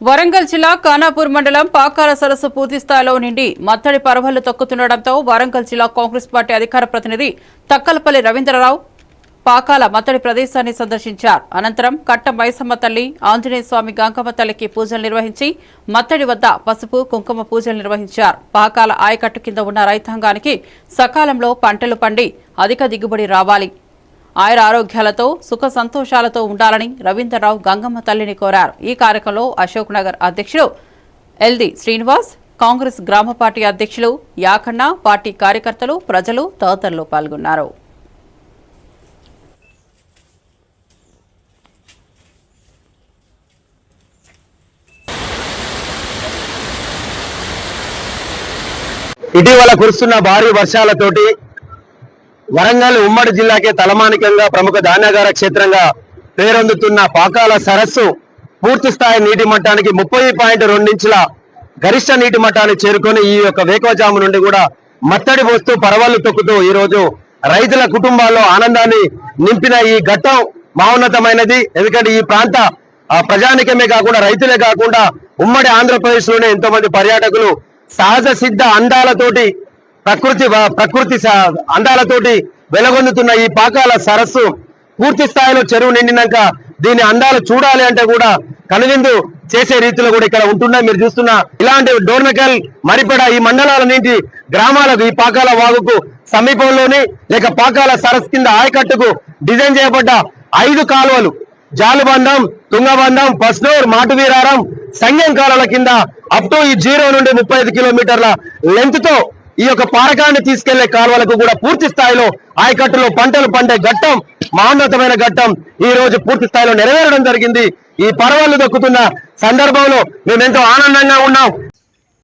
వరంగల్ జిల్లా ఖానాపూర్ మండలం పాకాల సరస్సు పూర్తిస్థాయిలో నిండి మత్తడి పరవళ్ళు తొక్కుతుండటంతో వరంగల్ జిల్లా కాంగ్రెస్ పార్టీ అధికార ప్రతినిధి తక్కలపల్లి రవీంద్రరావు పాకాల మత్తడి ప్రదేశాన్ని సందర్శించారు. అనంతరం కట్ట మైసమ్మ తల్లి ఆంజనేయ స్వామి గంగమ్మ తల్లికి పూజలు నిర్వహించి మత్తడి వద్ద పసుపు కుంకుమ పూజలు నిర్వహించారు. పాకాల ఆయకట్టు కింద ఉన్న రైతాంగానికి సకాలంలో పంటలు పండి అధిక దిగుబడి రావాలి. ఆయుర ఆరోగ్యాలతో సుఖ సంతోషాలతో ఉండాలని రవీంద్రరావు గంగమ్మ తల్లిని కోరారు. ఈ కార్యక్రమంలో అశోక్ నగర్ అధ్యక్షుడు ఎల్ది శ్రీనివాస్ కాంగ్రెస్ గ్రామ పార్టీ అధ్యక్షులు యాకన్న పార్టీ కార్యకర్తలు ప్రజలు తదితరులు పాల్గొన్నారు. ఇటీవల కురుస్తున్న భారీ వర్షాలతోటి వరంగల్ ఉమ్మడి జిల్లాకే తలమానికంగా ప్రముఖ ధాన్యాగార క్షేత్రంగా పేరొందుతున్న పాకాల సరస్సు పూర్తి స్థాయి నీటి మట్టానికి ముప్పై పాయింట్ రెండించుల గరిష్ట నీటి మట్టాన్ని చేరుకొని ఈ యొక్క వేకవజాము నుండి కూడా మత్తడి పోస్తూ పరవళ్ళు తొక్కుతూ ఈ రోజు రైతుల కుటుంబాల్లో ఆనందాన్ని నింపిన ఈ ఘట్టం మహోన్నతమైనది. ఎందుకంటే ఈ ప్రాంత ప్రజానికమే కాకుండా రైతులే కాకుండా ఉమ్మడి ఆంధ్రప్రదేశ్లోనే ఎంతో మంది పర్యాటకులు సహజ సిద్ధ అందాలతోటి ప్రకృతి ప్రకృతి అందాలతోటి వెలగొందుతున్న ఈ పాకాల సరస్సు పూర్తి స్థాయిలో చెరువు నిండినాక దీని అందాలు చూడాలి అంటే కూడా కనువిందు చేసే రీతిలో కూడా ఇక్కడ ఉంటున్నాయి మీరు చూస్తున్న ఇలాంటి డోర్మెకల్ మరిపడ ఈ మండలాల నీటి గ్రామాలకు ఈ పాకాల వాగుకు సమీపంలోని లేక పాకాల సరస్సు కింద ఆయకట్టుకు డిజైన్ చేయబడ్డ ఐదు కాలువలు. జాలుబంధం తుంగబంధం పస్నూర్ మాటువీరారం సంఘం కాలాల కింద అప్ టు ఈ జీరో నుండి ముప్పై ఐదు కిలోమీటర్ల లెంత్తో ఈ యొక్క పారకాన్ని తీసుకెళ్ళే కాలువలకు కూడా పూర్తి స్థాయిలో ఆయకట్టులో పంటలు పండే ఘట్టం మహోన్నతమైన ఘట్టం ఈ రోజు పూర్తి స్థాయిలో నెరవేరడం జరిగింది. ఈ పర్వాలు దొక్కుతున్న సందర్భంలో మేమెంతో ఆనందంగా ఉన్నాం.